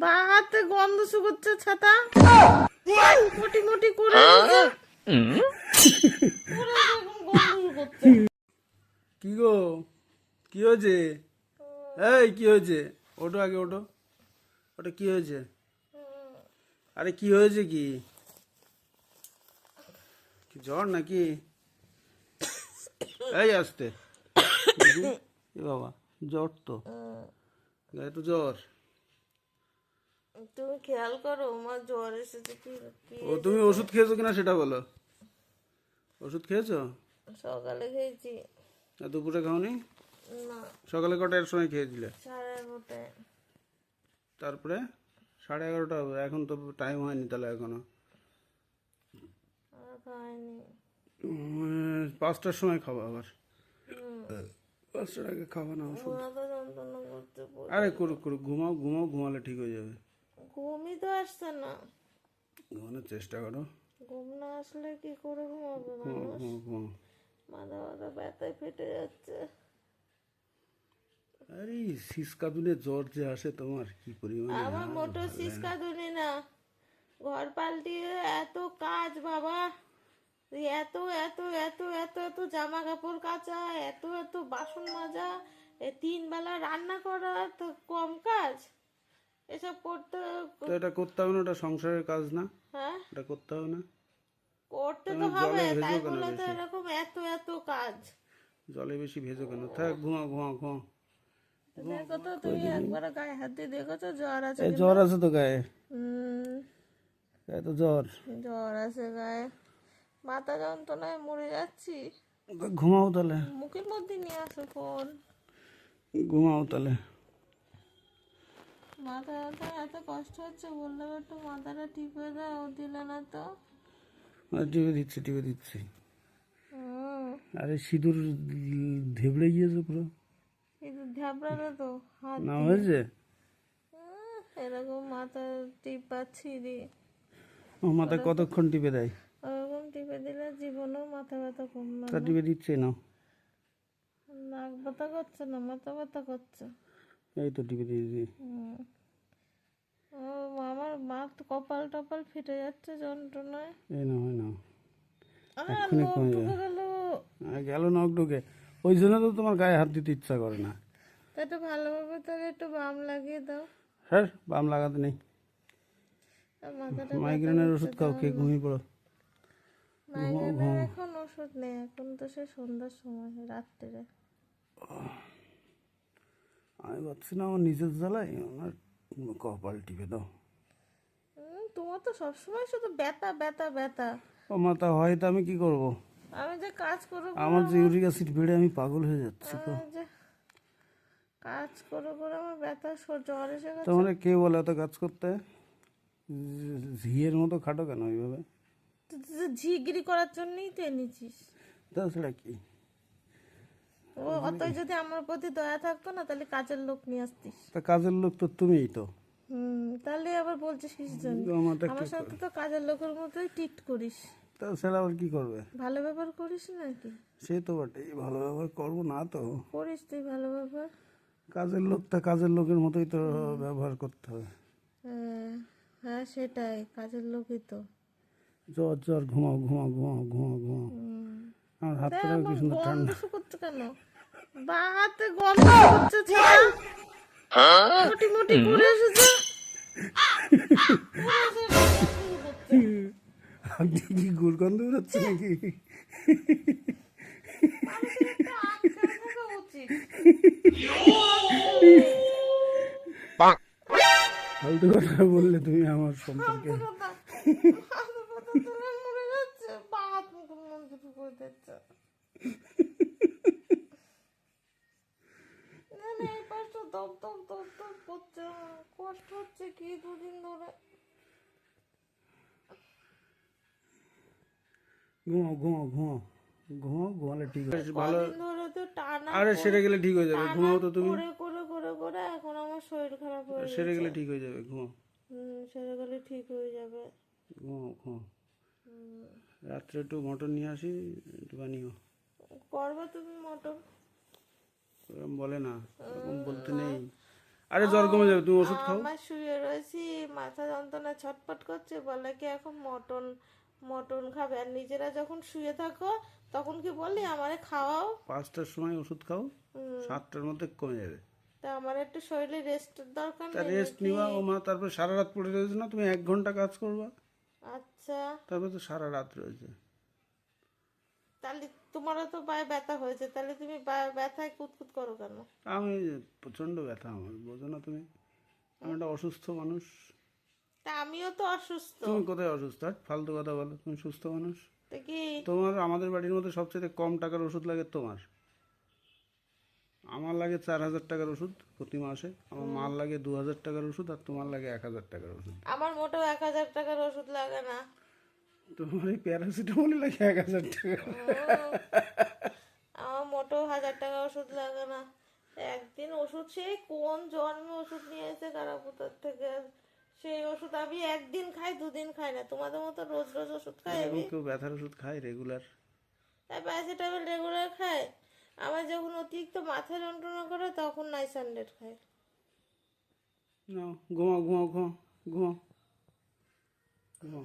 বা হাতে গন্ধ শুকোচ্ছে ছাতা। মোটি মোটি করে কি গো? কি হয়েছে? এই কি হয়েছে? ওটো আগে ওটো ওটা কি হয়েছে? আরে কি হয়েছে কি জ্বর নাকি? এই আসতে। এ বাবা জ্বর তো। গায়ে তো জ্বর। তুমি খেয়াল করো আমার জ্বর এসেছে কি ও তুমি ওষুধ খেয়েছো কিনা সেটা বলো। ওষুধ খেয়েছো? সকালে খেয়েছি। আর দুপুরে খাওনি? না। সকালে কটার সময় খেয়েছিলে? সাড়ে এগারোটায়। তারপরে? সাড়ে এগারোটা হবে এখন তো টাইম হয়নি তাহলে এখনও। পাঁচটার সময় খাব আবার। পাঁচটার আগে খাব না ওষুধ। আরে করুক করুক ঘুমাও ঘুমাও ঘুমালে ঠিক হয়ে যাবে। ঘুমই তো আসছে না। ঘুমানোর চেষ্টা করো। ঘুম না আসলে কি করে ঘুমাবে মানুষ? মাথা মাথা ব্যথায় ফেটে যাচ্ছে। আরে শীতকাতুনে জ্বর যে আসে তোমার কি পরিমাণে আমার মোটর সিসকা ধুনি না। ঘর পাল্টিয়ে এত কাজ বাবা। এত এত এত এত এত জামা কাপড় কাচা এত এত বাসন মাজা তিন বেলা রান্না করা তো কম কাজ। এসব করতে তো এটা করতে হবে না ওটা সংসারের কাজ না। হ্যাঁ? এটা করতে হবে না। করতে তো হবে তাই বলে তো এরকম এত এত কাজ। জলে বেশি ভেজো কেন? থাক ঘুমাও ঘুমা ঘুমাও। দেখো তো তুমি একবার গায়ে হাত দিয়ে দেখো তো জ্বর আছে এই জ্বর আছে তো গায়ে? হুম। গায়ে তো জ্বর। জ্বর আছে গায়ে। মাথা যন্ত্রণায় মরে যাচ্ছি। ঘুমাও তাহলে। মুখের মধ্যে নিয়ে আসো ফোন। ঘুমাও তাহলে। মাথা ব্যথা এত কষ্ট হচ্ছে বললাম একটু মাথাটা টিপে দাও দিলে না তো। টিপে দিচ্ছি টিপে দিচ্ছি। আরে সিঁদুর ধেবড়ে গিয়েছে পুরো। কিন্তু ধ্যাবড়ানো তো হাত না হয়েছে? এরকম মাথা টিপাচ্ছি দি ও মাথায় কতক্ষণ টিপে দেয়? ওরকম টিপে দিলে জীবনেও মাথা ব্যথা কমবে তা টিপে দিচ্ছে না। নাক ব্যথা করছে না মাথা ব্যথা করছে। এই তো টিপে দিয়েছি। হুম। ও আমার মা তো কপাল টপাল ফেটে যাচ্ছে যন্ত্রণায়। এই না হয় না লোক ঢুকে গেল। গেল নখ ঢুকে। ওই জন্য তো তোমার গায়ে হাত দিতে ইচ্ছা করে না। তা একটু ভালোভাবে তাহলে একটু বাম লাগিয়ে দাও। হ্যাঁ বাম লাগাতে নেই। মাইগ্রেনের ওষুধ খাও খেয়ে ঘুমিয়ে পড়ো। মাইগ্রেনের এখন ওষুধ নেই এখন তো সে সন্ধ্যার সময় রাত্রে। আমি ভাবছি না আমার নিজের জ্বালাই আমার কপাল টিপে দাও। তোমার তো সবসময় শুধু ব্যথা ব্যথা ব্যথা। ও মাথা হয় তো আমি কি করব? আমি যে কাজ করে আমার যে ইউরিক অ্যাসিড বেড়ে আমি পাগল হয়ে যাচ্ছি তো। কাজ করে করে আমার ব্যথা জ্বর এসে গেছে। তোমার কে বলে এত কাজ করতে? ঝিয়ের মতো খাটো কেন ওইভাবে তুই তো ঝিগিরি করার জন্যই তো এনেছিস। তাছাড়া কি? ও অতই যদি আমার প্রতি দয়া থাকতো না তাহলে কাজের লোক নিয়ে আসতিস। তা কাজের লোক তো তুমিই তো। হুম তাহলে আবার বলছিস কিসের জন্য আমার সাথে তো কাজের লোকের মতোই ট্রিট করিস। তাছাড়া আবার কি করবে? ভালো ব্যবহার করিস নাকি? সে তো বটেই ভালো ব্যবহার করব না তো। করিস তুই ভালো ব্যবহার। কাজের লোকটা কাজের লোকের মতোই তো ব্যবহার করতে হবে। হ্যাঁ হ্যাঁ সেটাই কাজের লোকই তো। জ্বর জ্বর ঘুমাও ঘুমাও ঘুমাও ঘুমাও ঘুমাও। আমার হাতটা কি সুন্দর ঠান্ডা। শুকোচ্ছে কেন? বা হাতে গন্ধ শুকোচ্ছে ছাড়া মোটি মোটি করে এসেছে। দিয়ে কি গুড়গন্ধ বেরোচ্ছে নাকি? ফালতু কথা বললে তুমি আমার সম্পর্কে কথা হাতে পাতা তুলে মরে যাচ্ছে বা হাত মুখের দিচ্ছে না না এই পাশটা দপ দপ দপ দপ করছে। আমার। কষ্ট হচ্ছে কি দুদিন ধরে। ঘুমাও ঘুমাও ঘুমাও। ঘুমাও ঘুমালে ঠিক হবে ভালো। আরে সেরে গেলে ঠিক হয়ে যাবে। ঘুমাও তো তুমি। করে করে করে করে এখন আমার শরীর খারাপ হয়ে সেরে গেলে ঠিক হয়ে যাবে। ঘুমাও। হুম সেরে গেলে ঠিক হয়ে যাবে। ঘুমাও ঘুমাও। রাত্রে একটু মটন নিয়ে আসি একটু বানিও। করব তুমি মটর এরকম বলে না এরকম বলতে নেই। আরে জ্বর কমে যাবে তুমি ওষুধ খাও। আমার শুয়ে রয়েছি মাথা যন্ত্রণা ছটপট করছে বলে কি এখন মটন মটন খাবে? আর নিজেরা যখন শুয়ে থাকো তখন কি বললি আমারে খাওয়াও? পাঁচটার সময় ওষুধ খাও সাতটার মধ্যে কমে যাবে। তা আমার একটু শরীরে রেস্টের দরকার রেস্ট নিবা ও মা তারপর সারা রাত পড়ে রয়েছে না তুমি এক ঘণ্টা কাজ করবা। আচ্ছা। তারপর তো সারা রাত রয়েছে। তাহলে তোমারও তো পায়ে ব্যথা হয়েছে তাহলে তুমি পায়ে ব্যথায় কুতকুত করো কেন? আমি প্রচণ্ড ব্যথা আমার বোঝো না তুমি? আমি একটা অসুস্থ মানুষ। তা আমিও তো অসুস্থ। তুমি কোথায় অসুস্থ? ফালতু কথা বলো তুমি সুস্থ মানুষ? কি? তোমার আমাদের বাড়ির মধ্যে সবচেয়ে কম টাকার ওষুধ লাগে তোমার। আমার লাগে চার হাজার টাকার ওষুধ প্রতি মাসে। আমার মার লাগে দু হাজার টাকার ওষুধ আর তোমার লাগে এক হাজার টাকার ওষুধ। আমার মোটেও এক হাজার টাকার ওষুধ লাগে না। তোমার এই প্যারাসিটামলই লাগে এক হাজার টাকা। আমার মোটেও হাজার টাকা ওষুধ লাগে না। একদিন ওষুধ সেই কোন জন্মে ওষুধ নিয়ে এসে কারাপুতার থেকে? সেই ওষুধ আমি একদিন খাই দুদিন খাই না। তোমাদের মতো রোজ রোজ ওষুধ খাই আমি কেউ ব্যথার ওষুধ খায় রেগুলার। তাই প্যারাসিটামল রেগুলার খাই। আমার যখন অতিরিক্ত মাথা যন্ত্রণা করে, তখন নাই হান্ড্রেড খাই না ঘুমাও ঘুমাও ঘুমাও ঘুমাও। ঘুমাও।